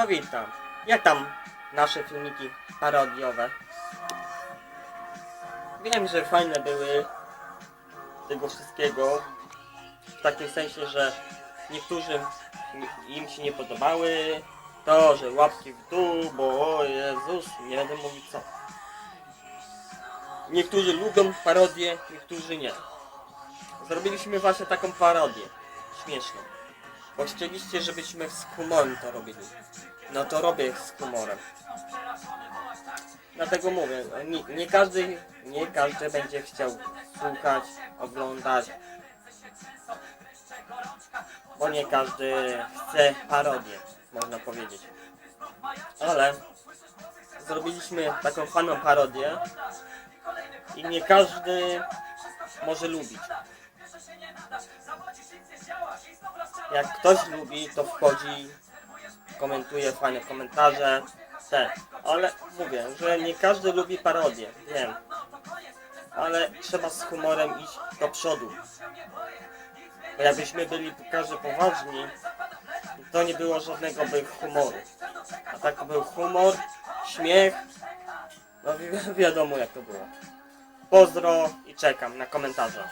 No witam. Jak tam nasze filmiki parodiowe? Wiem, że fajne były tego wszystkiego. W takim sensie, że niektórym im się nie podobały. To, że łapki w dół, bo o Jezus, nie będę mówić co. Niektórzy lubią parodię, niektórzy nie. Zrobiliśmy właśnie taką parodię. Śmieszną. Bo chcieliście, żebyśmy z humorem to robili. No to robię z humorem. Dlatego mówię, nie, nie każdy, nie każdy będzie chciał słuchać, oglądać. Bo nie każdy chce parodię, można powiedzieć. Ale zrobiliśmy taką fajną parodię i nie każdy może lubić. Jak ktoś lubi, to wchodzi, komentuje fajne komentarze, te. Ale mówię, że nie każdy lubi parodię, wiem. Ale trzeba z humorem iść do przodu. Bo jakbyśmy byli każdy poważni, to nie było żadnego by humoru. A tak był humor, śmiech, no wi wiadomo jak to było. Pozdro i czekam na komentarze.